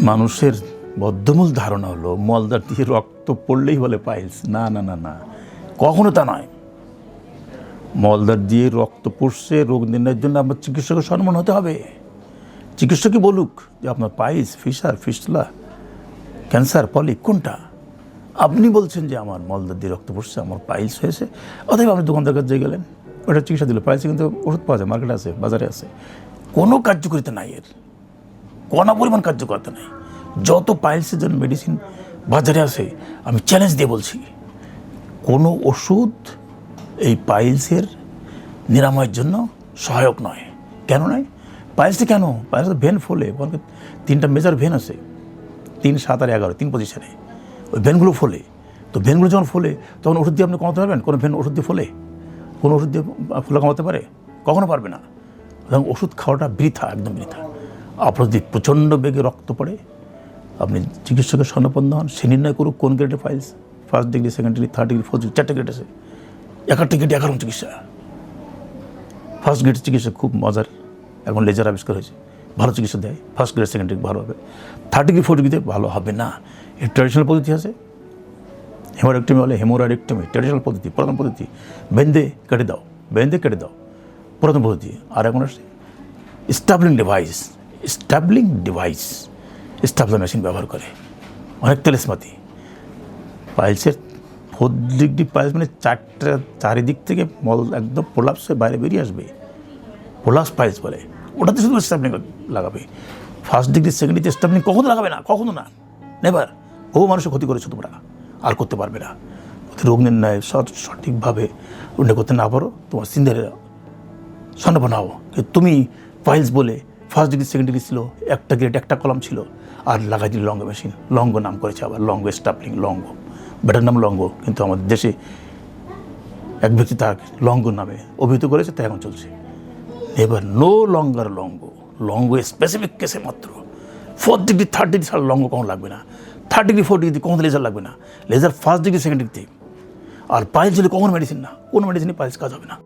মানুষের বদ্ধমূল ধারণা হলো মলদার দিয়ে রক্ত পড়লেই বলে পাইলস। না না না না। কখনো তা নয়। মলদার দিয়ে রক্ত পড়ছে রোগ নির্ণয়ের জন্য আপনার চিকিৎসকের সম্মান হতে হবে। চিকিৎসকই বলুক যে আপনার piles fissure fistula, cancer, polyp, কোনটা? আপনি বলছেন যে আমার মলদার দিয়ে রক্ত পড়ছে, আমার পাইলস হয়েছে। অতএব আপনি দোকানদার কাছে গেলেন। ওটা চিকিৎসা দিল। পাইলসে কিন্তু ওষুধ পাওয়া যায়, মার্কেটে আছে, বাজারে আছে। কোনো কার্যকরিতা নাই এর। কোনো পরিমাণ কার্যকরতা নেই। যত পাইলসের জন্য মেডিসিন বাজারে আসে আমি চ্যালেঞ্জ দিয়ে বলছি, কোনো ওষুধ এই পাইলসের নিরাময়ের জন্য সহায়ক নয়। কেন নয়? পাইলসে কেন? পাইলসে ভেন ফোলে তিনটা মেজার ভেন আছে, তিন, সাত আর এগারো, তিন পজিশনে ওই ভেনগুলো ফোলে। তো ভেনগুলো যখন ফোলে, তখন ওষুধ দিয়ে আপনি কমাতে পারবেন? কোনো ভেন ওষুধ দিয়ে ফোলে? কোনো ওষুধ দিয়ে ফোলা কমাতে পারে? কখনো পারবে না। ওষুধ খাওয়াটা বৃথা, একদম বৃথা। আপনার যদি প্রচণ্ড বেগে রক্ত পড়ে। আপনি চিকিৎসকের স্বর্ণপন্ন হন, সে নির্ণয় করুক কোন গ্রেডে piles first degree second degree third degree fourth চারটে গ্রেড আছে। এক একটা গ্রেডে এগারো চিকিৎসা ফার্স্ট গ্রেড চিকিৎসা খুব মজার, এখন লেজার আবিষ্কার হয়েছে। ভালো চিকিৎসা দেয় ফার্স্ট গ্রেড সেকেন্ড ডিগ্রি ভালো হবে। থার্ড ডিগ্রি ফোর্থ ডিগ্রিতে ভালো হবে না। এর ট্র্যাডিশনাল পদ্ধতি আছে? হেমোরেক্টমি বলে হেমোরাইডেক্টমি ট্র্যাডিশনাল পদ্ধতি পুরাতন পদ্ধতি। বেঁধে কেটে দাও, বেঁধে কেটে দাও পুরাতন পদ্ধতি। আর এখন আসছে stapling device stapling device stapler machine ব্যবহার করে। অনেক তেলেসমাতি পাইলসের ফোর ডিগ্রি পাইলস মানে চারটা চারিদিক থেকে মল একদম প্রলাপস হয়ে বাইরে বেরিয়ে আসবে। প্রলাপস পাইলস বলে। ওটাতে শুধু স্টাবলিং লাগাবে। First degree second degree stapling কখনো লাগাবে না, কখনো না। নেবার বহু মানুষের ক্ষতি করেছ তোমরা। আর করতে পারবে না। রোগ নির্ণয় সঠ- সঠিকভাবে উন্নয় করতে না পারো, তোমার সিন্ধের স্বর্ণপ নাও। কিন্তু তুমি পাইলস বলে ফার্স্ট ডিগ্রি সেকেন্ড ডিগ্রি ছিল, একটা গ্রেড একটা কলম ছিল, আর লাগাই দিল লঙ্গ মেশিন লঙ্গ নাম করেছে আবার লঙ্গ স্টাপলিং লঙ্গ ব্যাটার নাম লঙ্গ কিন্তু আমাদের দেশে এক ব্যক্তি তার লঙ্গ নামে অভিহিত করেছে, তাই এখন চলছে। এবার নো লঙ্গার লঙ্গ লঙ্গ স্পেসিফিক কেসে মাত্র। ফোর্থ ডিগ্রি থার্ড ডিগ্রি ছাড়া লঙ্গ কখন লাগবে না। থার্ড ডিগ্রি ফোর্থ ডিগ্রি কখন লেজার লাগবে না। Laser first degree second degree আর পাইলস হলে কখন মেডিসিন না। কোনো মেডিসিনই পাইলস কাজ হবে না।